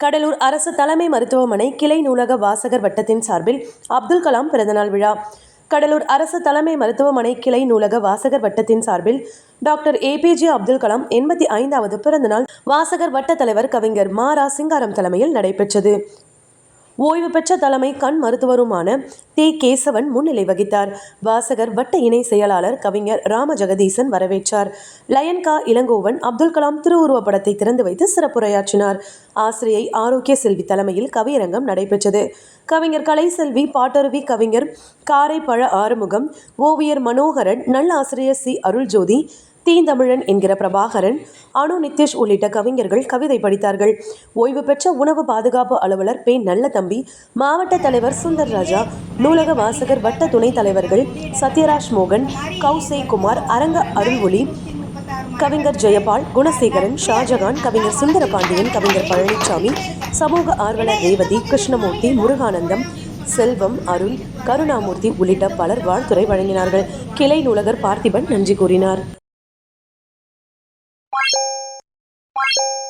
கடலூர் அரசு தலைமை மருத்துவமனை கிளை நூலக வாசகர் வட்டத்தின் சார்பில் அப்துல் கலாம் பிறந்தநாள் விழா. கடலூர் அரசு தலைமை மருத்துவமனை கிளை நூலக வாசகர் வட்டத்தின் சார்பில் டாக்டர் ஏபிஜே அப்துல் கலாம் எண்பத்தி ஐந்தாவது பிறந்தநாள் வாசகர் வட்ட தலைவர் கவிஞர் மாரா சிங்காரம் தலைமையில் நடைபெற்றது. ஓய்வு பெற்ற தலைமை கண் மருத்துவருமான தே. கேசவன் முன்னிலை வகித்தார். வாசகர் வட்ட இணை செயலாளர் கவிஞர் ராம ஜெகதீசன் வரவேற்றார். லயன் கா இளங்கோவன் அப்துல் கலாம் திருவுருவப் படத்தை திறந்து வைத்து சிறப்புரையாற்றினார். ஆசிரியை ஆரோக்கிய செல்வி தலைமையில் கவியரங்கம் நடைபெற்றது. கவிஞர் கலைசெல்வி பாட்டருவி கவிஞர் காரைப்பழ ஆறுமுகம் ஓவியர் மனோகரன் நல்லாசிரியர் சி. அருள்ஜோதி தீந்தமிழன் என்கிற பிரபாகரன் அனு நிதிஷ் உள்ளிட்ட கவிஞர்கள் கவிதை படித்தார்கள். ஓய்வு பெற்ற உணவு பாதுகாப்பு அலுவலர் பே. நல்லதம்பி மாவட்ட தலைவர் சுந்தர் ராஜா நூலக வாசகர் வட்ட துணைத் தலைவர்கள் சத்யராஜ் மோகன் கௌசே குமார் அரங்க அருள்மொழி கவிஞர் ஜெயபால் குணசேகரன் ஷாஜகான் கவிஞர் சுந்தரபாண்டியன் கவிஞர் பழனிசாமி சமூக ஆர்வலர் ரேவதி கிருஷ்ணமூர்த்தி முருகானந்தம் செல்வம் அருள் கருணாமூர்த்தி உள்ளிட்ட பலர் வாழ்த்துரை வழங்கினார்கள். கிளை நூலகர் பார்த்திபன் நன்றி கூறினார். you